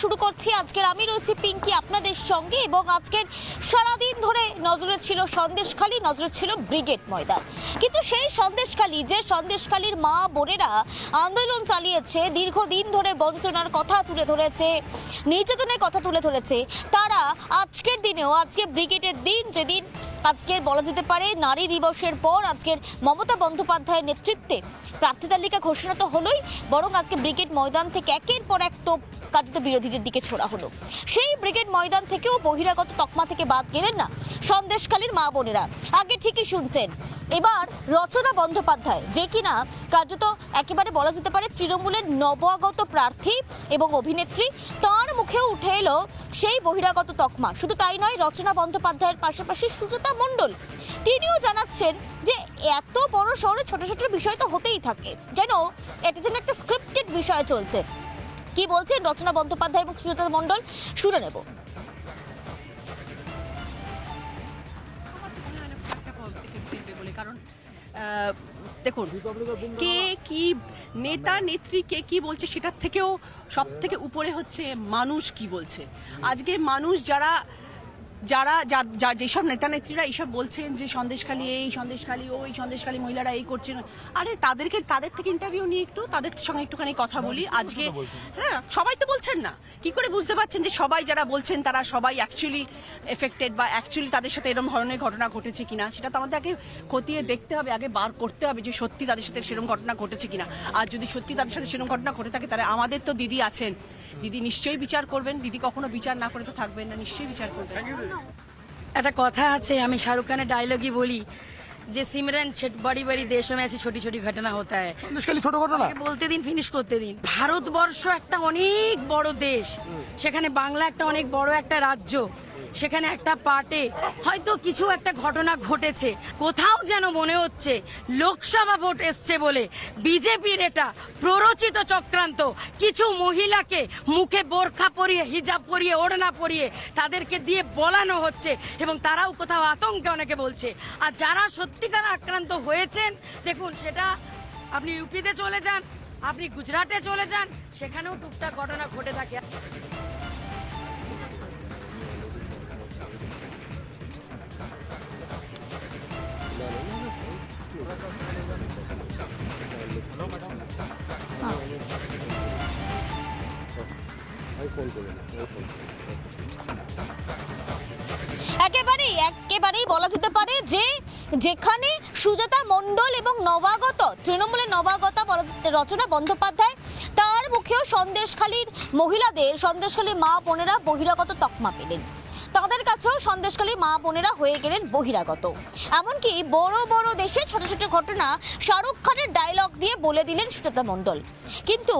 শুরু করছি। আজকের আমি রয়েছি পিঙ্কি আপনাদের সঙ্গে এবং আজকের সারাদিন ধরে নজরে ছিল সন্দেশখালী, নজরে ছিল ব্রিগেড ময়দান। কিন্তু সেই সন্দেশখালী, যে সন্দেশখালীর মা বোনেরা আন্দোলন চালিয়েছে, দীর্ঘদিন ধরে বঞ্চনার কথা তুলে ধরেছে, নির্যাতনের কথা তুলে ধরেছে, তারা আজকের দিনেও, আজকে ব্রিগেডের দিন যেদিন, আজকের বলা যেতে পারে নারী দিবসের পর আজকের মমতা বন্দ্যোপাধ্যায়ের নেতৃত্বে প্রার্থী তালিকা ঘোষণা তো হলোই, বরং আজকে ব্রিগেড ময়দান থেকে একের পর এক তোপ কার্যত বিরোধীদের দিকে ছোড়া হলো। সেই ব্রিগেড ময়দান থেকেও বহিরাগত তকমা থেকে বাদ গেলেন না সন্দেশখালীর মা বোনেরা। আগে ঠিকই শুনছেন। এবার রচনা বন্দ্যোপাধ্যায়, যে কিনা কার্যত একেবারে বলা যেতে পারে তৃণমূলের নবাগত প্রার্থী এবং অভিনেত্রী, তার মুখেও উঠে এলো সেই বহিরাগত তকমা। শুধু তাই নয়, রচনা বন্দ্যোপাধ্যায়ের পাশাপাশি সুজাতা মণ্ডল, তিনিও জানাচ্ছেন যে এত বড় শহরে ছোট ছোট বিষয় তো হতেই থাকে। যেন এটা যেন একটা স্ক্রিপ্টেড বিষয় চলছে। কি বলছেন রচনা বন্দ্যোপাধ্যায় এবং সুজাতা মণ্ডল? শুনে নেব। কারণ দেখুন, কে কি নেতা, নেত্রী, কে কি বলছে সেটার থেকেও সব থেকে উপরে হচ্ছে মানুষ কি বলছে। আজকে মানুষ যারা যারা যা- যা যেসব নেতা নেত্রীরা এইসব বলছেন যে সন্দেশখালী এই সন্দেশখালী ওই সন্দেশখালী মহিলারা এই করছেন আরে তাদেরকে তাদের থেকে ইন্টারভিউ নিয়ে একটু তাদের সঙ্গে একটুখানি কথা বলি। আজকে হ্যাঁ সবাই তো বলছেন না। কি করে বুঝতে পারছেন যে সবাই যারা বলছেন তারা সবাই অ্যাকচুয়ালি এফেক্টেড বা অ্যাকচুয়ালি তাদের সাথে এরকম ধরনের ঘটনা ঘটেছে কিনা? সেটা তো আমাদের আগে খতিয়ে দেখতে হবে আগে বার করতে হবে যে সত্যি তাদের সাথে সেরকম ঘটনা ঘটেছে কিনা। আর যদি সত্যি তাদের সাথে সেরকম ঘটনা ঘটে থাকে তাহলে আমাদের তো দিদি আছেন। দিদি নিশ্চয়ই বিচার করবেন দিদি কখনো বিচার না করে তো থাকবেন না নিশ্চয়ই বিচার করবেন। একটা কথা আছে আমি শাহরুখ খানের ডায়লগই বলি। যে সিমরান ছেট बड़ी बड़ी देशों में ऐसी छोटी छोटी घटना होता है সন্দেশখালী ছোট ঘটনা আমাকে বলতে দিন ফিনিশ করতে দিন ভারতবর্ষ একটা অনেক বড় দেশ সেখানে বাংলা একটা অনেক বড় একটা রাজ্য সেখানে একটা পার্টে হয়তো কিছু একটা ঘটনা ঘটেছে কোথাও যেন মনে হচ্ছে লোকসভা ভোট এসছে বলে বিজেপির এটা প্ররোচিত চক্রান্ত কিছু মহিলাকে মুখে বোরখা পরিয়ে হিজাব পরিয়ে ওড়না পরিয়ে তাদেরকে দিয়ে বলানো হচ্ছে এবং তারাও কোথাও আতঙ্কে অনেকে বলছে আর যারা সত্যিকার আক্রান্ত হয়েছেন। দেখুন, সেটা আপনি ইউপিতে চলে যান, আপনি গুজরাটে চলে যান, সেখানেও টুকটাক ঘটনা ঘটে থাকে। একেবারেই একেবারেই বলা যেতে পারে যে যেখানে সুজাতা মণ্ডল এবং নবাগত, তৃণমূলের নবাগতা রচনা বন্দ্যোপাধ্যায়, তার মুখেও সন্দেশখালীর মহিলাদের, সন্দেশখালীর মা বোনেরা বহিরাগত তকমা পেলেন। তাদের কাছেও সন্দেশখালী মা বোনেরা হয়ে গেলেন বহিরাগত। এমনকি বড় বড় দেশে ছোট ছোট ঘটনা শাহরুখ খানের ডায়লগ দিয়ে বলে দিলেন সুজাতা মণ্ডল। কিন্তু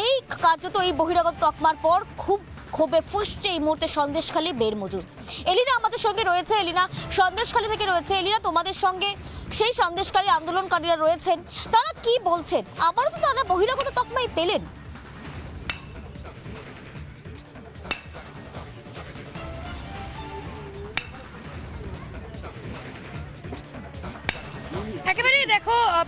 এই কার্যত এই বহিরাগত তকমার পর খুব ক্ষোভে ফুসছে এই মুহূর্তে সন্দেশখালী বের মজুর এলিনা আমাদের সঙ্গে রয়েছে, এলিনা। সন্দেশখালী থেকে রয়েছে, এলিনা, তোমাদের সঙ্গে সেই সন্দেশকারী আন্দোলনকারীরা রয়েছেন। তারা কি বলছেন? আবারও তো তারা বহিরাগত তকমাই পেলেন।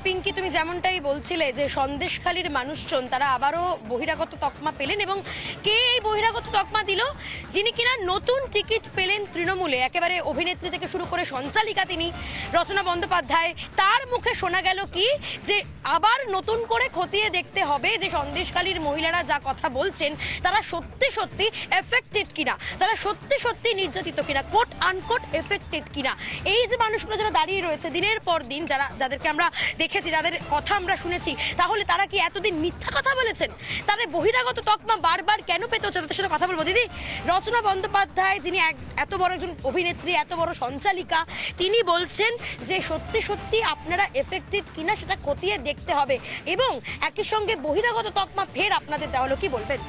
পিঙ্কি, তুমি যেমনটাই বলছিলে যে সন্দেশখালীর মানুষজন, তারা আবারও বহিরাগত তকমা পেলেন এবং কে এই বহিরাগত তকমা দিল? যিনি কিনা নতুন টিকিট পেলেন তৃণমূলে, একেবারে অভিনেত্রী থেকে শুরু করে সঞ্চালিকা তিনি, রচনা বন্দ্যোপাধ্যায়, তার মুখে শোনা গেল কি যে আবার নতুন করে খতিয়ে দেখতে হবে যে সন্দেশখালীর মহিলারা যা কথা বলছেন, তারা সত্যি সত্যি এফেক্টেড কিনা, তারা সত্যি সত্যি নির্যাতিত কিনা কোট আনকোট এফেক্টেড কিনা। এই যে মানুষগুলো যারা দাঁড়িয়ে রয়েছে, দিনের পর দিন যারা, যাদেরকে আমরা দেখেছি, যাদের কথা আমরা শুনেছি, তাহলে তারা কি এতদিন মিথ্যা কথা বলেছেন? তাদের বহিরাগত তকমা বারবার কেন পেতে হচ্ছে? তাদের সাথে কথা বলব। দিদি, রচনা বন্দ্যোপাধ্যায়, যিনি এত বড় একজন অভিনেত্রী, এত বড় সঞ্চালিকা, তিনি বলছেন যে সত্যি সত্যি আপনারা এফেক্টেড কিনা সেটা খতিয়ে দেখতে হবে এবং একই সঙ্গে বহিরাগত তকমা ফের আপনাদের দেওয়া কি বলবেন?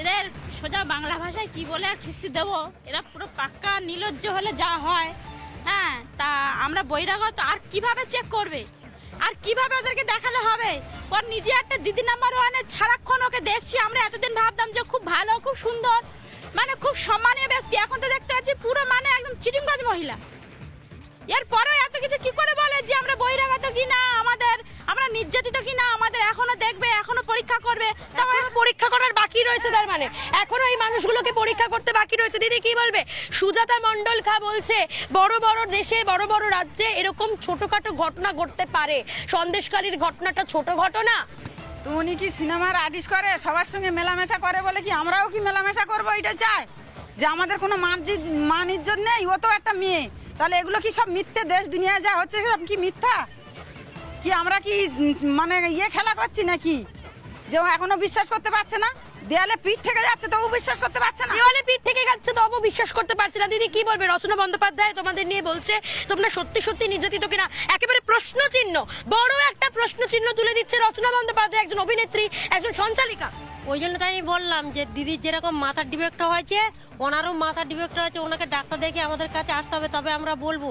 এদের সোজা বাংলা ভাষায় কি বলে আর খিস্তি দেবো? এরা পুরো পাক্কা নিলজ্জ হলে যা হয়। হ্যাঁ তা আমরা বহিরাগত আর কীভাবে চেক করবে? আর কীভাবে ওদেরকে দেখালে হবে? ওর নিজে একটা দিদি নাম্বার ওয়ানে সারাক্ষণ ওকে দেখছি, আমরা এতদিন ভাবতাম যে খুব ভালো, খুব সুন্দর মানে খুব সম্মানীয় ব্যক্তি। এখন তো দেখতে পাচ্ছি পুরো মানে একদম চিটিংবাজ মহিলা। এরপরে এত কিছু কি করে বলে যে আমরা বহিরাগত কি না আমাদের আমরা নির্যাতিত কি না আমাদের এখনও দেখবে এখনও পরীক্ষা করবে তারপরে পরীক্ষা সেখানে এখনও এই মানুষগুলোকে পরীক্ষা করতে বাকি রয়েছে বলবে সুজাতা মণ্ডল খা বলছে, বড় বড় দেশে, বড় বড় রাজ্যে এরকম ছোটখাটো ঘটনা ঘটতে পারে। সন্দেশকারীর ঘটনাটা ছোট ঘটনা? তো উনি কি সিনেমার আর্টিস্ট করে? সবার সঙ্গে মেলামেশা করে বলে কি আমরাও কি মেলামেশা করব? এটা চায় যে আমাদের কোনো মান ইজ্জত নেই, ও তো একটা মেয়ে। তাহলে এগুলো কি সব মিথ্যে দেশ দুনিয়া যা হচ্ছে কি মিথ্যা? কি আমরা কি মানে ইয়ে খেলা করছি নাকি? যে এখনও বিশ্বাস করতে পারছে না? দেয়ালে পিঠ থেকে যাচ্ছে তবু বিশ্বাস করতে পারছে না। দেওয়ালে পিঠ থেকে যাচ্ছে তো অব বিশ্বাস করতে পারছি না। দিদি কি বলবে? রচনা বন্দ্যোপাধ্যায় তোমাদের নিয়ে বলছে তোমরা সত্যি সত্যি নির্যাতিত কিনা? একেবারে প্রশ্ন চিহ্ন বড় একটা প্রশ্ন চিহ্ন তুলে দিচ্ছে রচনা বন্দ্যোপাধ্যায় একজন অভিনেত্রী একজন সঞ্চালিকা। ওই জন্য তাই আমি বললাম যে দিদির যেরকম মাথার ডিফেক্ট হয়েছে ওনারও মাথার ডিফেক্ট হয়েছে ওনাকে ডাক্তার দেখে আমাদের কাছে আসতে হবে। তবে আমরা বলব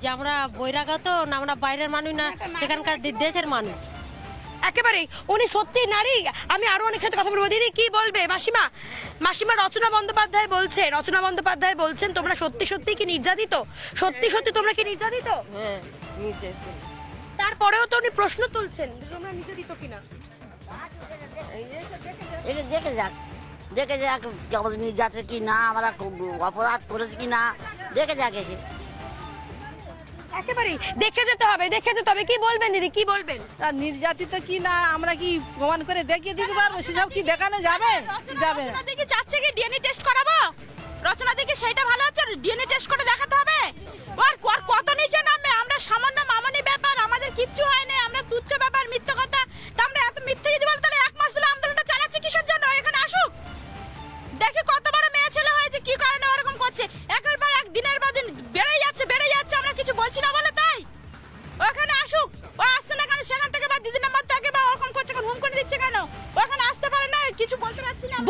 যে আমরা বৈরাগত না আমরা বাইরের মানুষ না এখানকার দেশের মানুষ। একেবারেই। উনি সত্যি নারী। আমি আরও অনেক সাথে কথা বলব। দিদি কি বলবে? মাসিমা মাসিমা রচনা বন্দ্যোপাধ্যায় বলছে রচনা বন্দ্যোপাধ্যায় বলছেন তোমরা সত্যি সত্যি কি নির্যাতিত? সত্যি সত্যি তোমরা কি নির্যাতিত? হ্যাঁ তারপরেও তো উনি প্রশ্ন তুলছেন তোমরা নির্যাতিত কিনা। এটা দেখে যাক। দেখে যাক আমাদের নির্যাতন কি না আমরা অপরাধ করেছি কি না দেখে যাক এসে। একেবারেই। দেখে যেতে হবে দেখে যেতে হবে। কি বলবেন দিদি কি বলবেন? আর নির্যাতিত কি না আমরা কি প্রমাণ করে দেখিয়ে দিতে পারব? সেসব কি দেখানো যাবে? যাবে না। দেখি চাচ্ছে কি ডিএনএ টেস্ট করাবো? রচনা দেখি সেটা ভালো হচ্ছে? ডিএনএ টেস্ট করে দেখাতে হবে? ওর ওর কত নিচে নামবে? আমরা সামান্য মামনি ব্যাপার আমাদের কিচ্ছু হয়নি।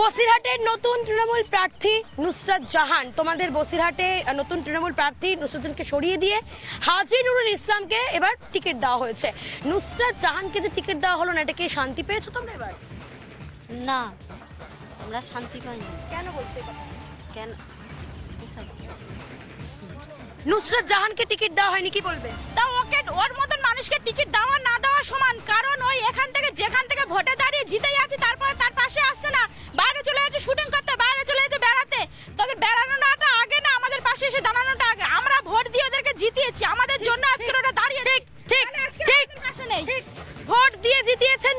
বসিরহাটের নতুন তৃণমূল প্রার্থী নুসরাত জাহান। তোমাদের বসিরহাটে নতুন তৃণমূল প্রার্থী নুসরাতকে সরিয়ে দিয়ে হাজি নুরুল ইসলামকে এবার টিকিট দেওয়া হয়েছে। নুসরাত জাহানকে যে টিকিট দেওয়া হলো না এটা কি শান্তি পেয়েছ তোমরা এবার? না আমরা শান্তি পাইনি। কেন কথা? কেন? নুসরাত জাহানকে টিকিট দেওয়া হয়নি কি বলবে? তা ওকে ওর মতন মানুষকে টিকিট দেওয়া না দেওয়া সমান কারণ ওই এখান থেকে যেখান থেকে ভোটে দাঁড়িয়ে আছি যাচ্ছে তারপরে তার পাশে আসছে না। বাইরে চলে যাচ্ছে শুটিং করতে বাইরে চলে যেতে বেড়াতে। তাদের বেড়ানোটা আগে না আমাদের পাশে এসে দাঁড়ানোটা আগে। আমরা ভোট দিয়ে ওদেরকে জিতিয়েছি আমাদের জন্য আজকে ওটা দাঁড়িয়ে ঠিক ঠিক ঠিক। ভোট দিয়ে জিতিয়েছেন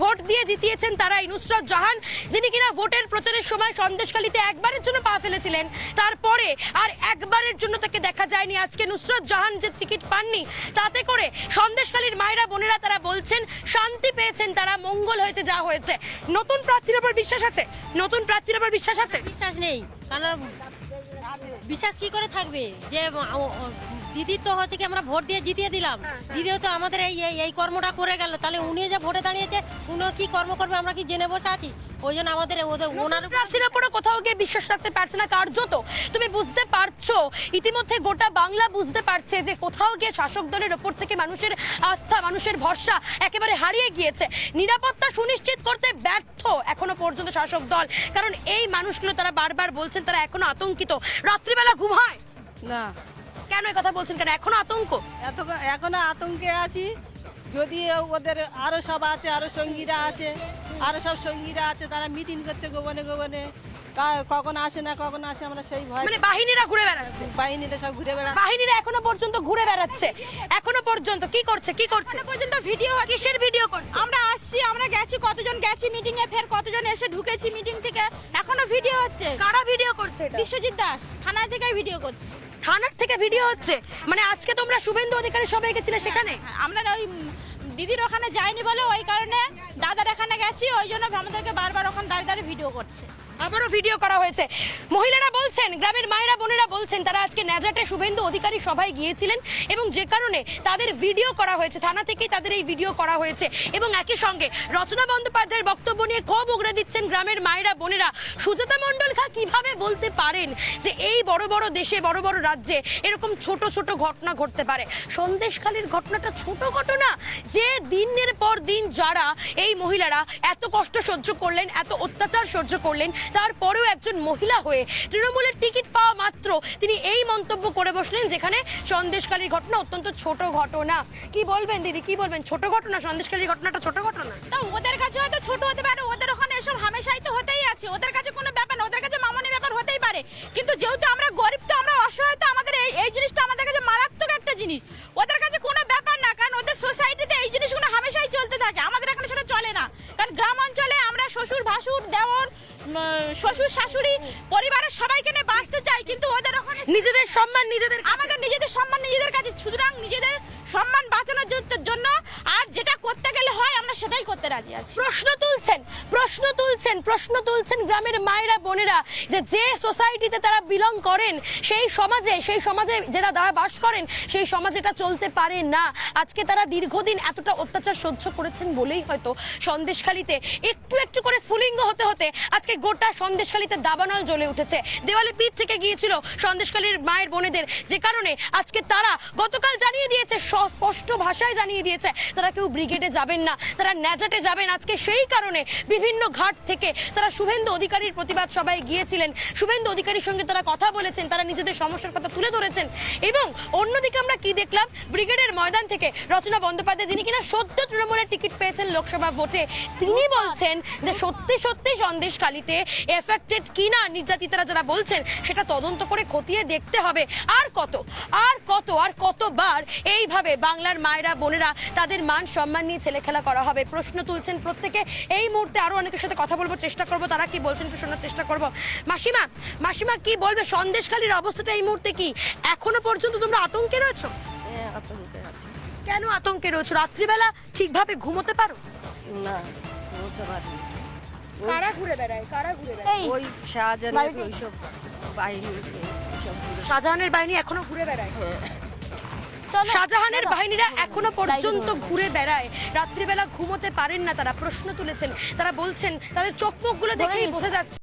ভোট দিয়ে জিতিয়েছেন তারাই। নুসরাত জাহান, যিনি কিনা ভোটের প্রচারের সময় সন্দেশখালীতে একবারের জন্য পা ফেলেছিলেন, তারপরে আর একবারের জন্য তাকে দেখা যায়নি। আজকে নুসরত জাহান যে টিকিট পাননি, তাতে করে সন্দেশখালীর মায়েরা, বোনেরা তারা বলছেন, শান্তি পেয়েছেন তারা, মঙ্গল হয়েছে যা হয়েছে। নতুন প্রার্থীর ওপর বিশ্বাস আছে? নতুন প্রার্থীর ওপর বিশ্বাস আছে? বিশ্বাস নেই। কারণ বিশ্বাস কি করে থাকবে? যে দিদির তো হচ্ছে কি আমরা ভোট দিয়ে জিতিয়ে দিলাম। দিদিও তো আমাদের এই এই- এই কর্মটা করে গেল। তাহলে উনি যে ভোটে দাঁড়িয়েছে উনিও কি কর্ম করবে? আমরা কি জেনে বসে আছি? ওই জন্য আমাদের ওদের ওনার প্রার্থীর উপরে কোথাও গিয়ে বিশ্বাস রাখতে পারছে না। কার্যত তুমি বুঝতে পারছ ইতিমধ্যে গোটা বাংলা বুঝতে পারছে যে কোথাও গিয়ে শাসক দলের ওপর থেকে মানুষের আস্থা মানুষের ভরসা একেবারে হারিয়ে গিয়েছে। নিরাপত্তা সুনিশ্চিত করতে ব্যর্থ এখনও পর্যন্ত শাসক দল। কারণ এই মানুষগুলো তারা বারবার বলছেন তারা এখনও আতঙ্কিত। রাত্রিবেলা ঘুম হয়? না। কেন এই কথা বলছেন কেন? এখনও আতঙ্ক? এত এখনও আতঙ্কে আছি। যদি ওদের আরও সব আছে আরও সঙ্গীরা আছে আরও সব সঙ্গীরা আছে তারা মিটিং করছে গোপনে গোপনে। কখন আসে না কখন আসে আমরা সেই ভয় মানে বাহিনীরা ঘুরে বেড়াচ্ছে। বাহিনীরা সব ঘুরে বেড়া বাহিনীরা এখনও পর্যন্ত ঘুরে বেড়াচ্ছে। এখনও পর্যন্ত কি করছে কি করছে? পর্যন্ত ভিডিও কিসের ভিডিও করছে? আমরা আসছি আমরা গেছি কতজন গেছি মিটিং এ ফের কতজন এসে ঢুকেছি মিটিং থেকে। এখনও ভিডিও হচ্ছে। কারা ভিডিও করছে এটা? বিশ্বজিৎ দাস থানায় থেকে ভিডিও করছে। থানার থেকে ভিডিও হচ্ছে? মানে আজকে তোমরা শুভেন্দু অধিকারী সবাই গেছিলে সেখানে? আমরা ওই দিদির ওখানে যায়নি বলে ওই কারণে দাদার এখানে গেছি, ওই জন্য আমাদেরকে বারবার ওখানে দাঁড়িয়ে দাঁড়িয়ে ভিডিও করছে। আবারও ভিডিও করা হয়েছে। মহিলারা বলছেন, গ্রামের মায়েরা বলছেন, তারা আজকে ন্যাজাটে শুভেন্দু অধিকারী সভায় গিয়েছিলেন এবং যে কারণে তাদের ভিডিও করা হয়েছে, থানা থেকেই তাদের এই ভিডিও করা হয়েছে। এবং একই সঙ্গে রচনা বন্দ্যোপাধ্যায়ের বক্তব্য নিয়ে ক্ষোভ উগড়ে দিচ্ছেন গ্রামের মায়েরা, বোনেরা। সুজাতা মণ্ডল খা কীভাবে বলতে পারেন যে এই বড় বড় দেশে, বড় বড় রাজ্যে এরকম ছোট ছোট ঘটনা ঘটতে পারে? সন্দেশখালীর ঘটনাটা ছোট ঘটনা? যে দিনের পর দিন যারা এই মহিলারা এত কষ্ট সহ্য করলেন, এত অত্যাচার সহ্য করলেন, তারপরেও একজন মহিলা হয়ে তৃণমূলের টিকিট পাওয়া মাত্র তিনি এই মন্তব্য করে বসলেন যেখানে সন্দেশকালীর ঘটনা অত্যন্ত ছোট ঘটনা। কি বলবেন দিদি? কি বলবেন? ছোট ঘটনা? সন্দেশকালীর ঘটনাটা ছোট ঘটনা? তো ওদের কাছে হয়তো ছোট হতে পারে ওদের ওখানে এসব হামেশাই তো হতেই আছে। ওদের কাছে কোনো ব্যাপার না ওদের কাছে মামনি ব্যাপার হতেই পারে। কিন্তু যেহেতু আমরা গরিব তো আমরা অসহায় তো আমাদের এই এই জিনিসটা আমাদের কাছে মারাত্মক একটা জিনিস। ওদের কাছে কোনো ব্যাপার না কারণ ওদের সোসাইটিতে এই জিনিসগুলো হামেশাই চলতে থাকে। আমাদের এখানে সেটা চলে না। কারণ গ্রাম অঞ্চলে আমরা শ্বশুর ভাসুর উম, শ্বশুর শাশুড়ি পরিবারের সবাইকে নিয়ে বাঁচতে চাই কিন্তু ওদের ওখানে নিজেদের সম্মান নিজেদের আমাদের নিজেদের সম্মান নিজেদের কাছে সুতরাং নিজেদের সম্মান বাঁচানোর জন্য- আর যেটা হয়, আমরা সেটাই করতে রাজি আছি। প্রশ্ন তুলছেন প্রশ্ন তুলছেন প্রশ্ন তুলছেন গ্রামের মায়েরা, বোনেরা যে যে সোসাইটিতে তারা বিলং করেন, সেই সমাজে সেই সমাজে যারা তারা বাস করেন, সেই সমাজে এটা চলতে পারে না। আজকে তারা দীর্ঘদিন এতটা অত্যাচার সহ্য করেছেন বলেই হয়তো সন্দেশখালিতে একটু একটু করে স্ফুলিঙ্গ হতে হতে আজকে গোটা সন্দেশখালিতে দাবানল জ্বলে উঠেছে। দেওয়ালে পিঠ থেকে গিয়েছিল সন্দেশখালীর মায়ের, বোনেদের। যে কারণে আজকে তারা গতকাল জানিয়ে দিয়েছে, স্পষ্ট ভাষায় জানিয়ে দিয়েছে, তারা কেউ ব্রিগেডে যাবেন না। তারা ন্যাজাটে যাবেন। আজকে সেই কারণে বিভিন্ন ঘাট থেকে তারা শুভেন্দু অধিকারীর প্রতিবাদ সভায় গিয়েছিলেন। শুভেন্দু অধিকারীর সঙ্গে তারা কথা বলেছেন, তারা নিজেদের সমস্যার কথা তুলে ধরেছেন। এবং অন্যদিকে আমরা কি দেখলাম? ব্রিগেডের ময়দান থেকে রচনা বন্দ্যোপাধ্যায়, যিনি কিনা সদ্য তৃণমূলের টিকিট পেয়েছেন লোকসভা ভোটে, তিনি বলছেন যে সত্যি সত্যি সন্দেশখালিতে এফেক্টেড কিনা নির্যাতিতারা যারা বলছেন, সেটা তদন্ত করে খতিয়ে দেখতে হবে। আর কত আর কত, আর কতবার এইভাবে বাংলার মায়েরা, বোনেরা তাদের মান সম্মান নিয়ে ছেলে খেলা করা হবে। প্রশ্ন তুলছেন প্রত্যেকে। এই মুহূর্তে আরও অনেকের সাথে কথা বলব চেষ্টা করব। তারা কি বলছেন একটু শোনার চেষ্টা করব। মাসিমা মাসিমা কি বলবে? সন্দেশখালীর অবস্থাটা এই মুহূর্তে কি? এখনও পর্যন্ত তোমরা আতঙ্কে রয়েছো? কেন আতঙ্কে রয়েছো? রাত্রিবেলা ঠিকভাবে ঘুমোতে পারো? না বলতে পারি কারা ঘুরে বেড়ায়? কারা ঘুরে বেড়ায়? ওই শাহজাহানের ওইসব বাহিনী শাহজাহানের বাহিনী এখনও ঘুরে বেড়ায়? শাহজাহানের বাহিনীরা এখনও পর্যন্ত ঘুরে বেড়ায়। রাত্রিবেলা ঘুমোতে পারেন না তারা। প্রশ্ন তুলেছেন। তারা বলছেন তাদের চোখ মুখগুলো দেখেই বোঝা যাচ্ছে।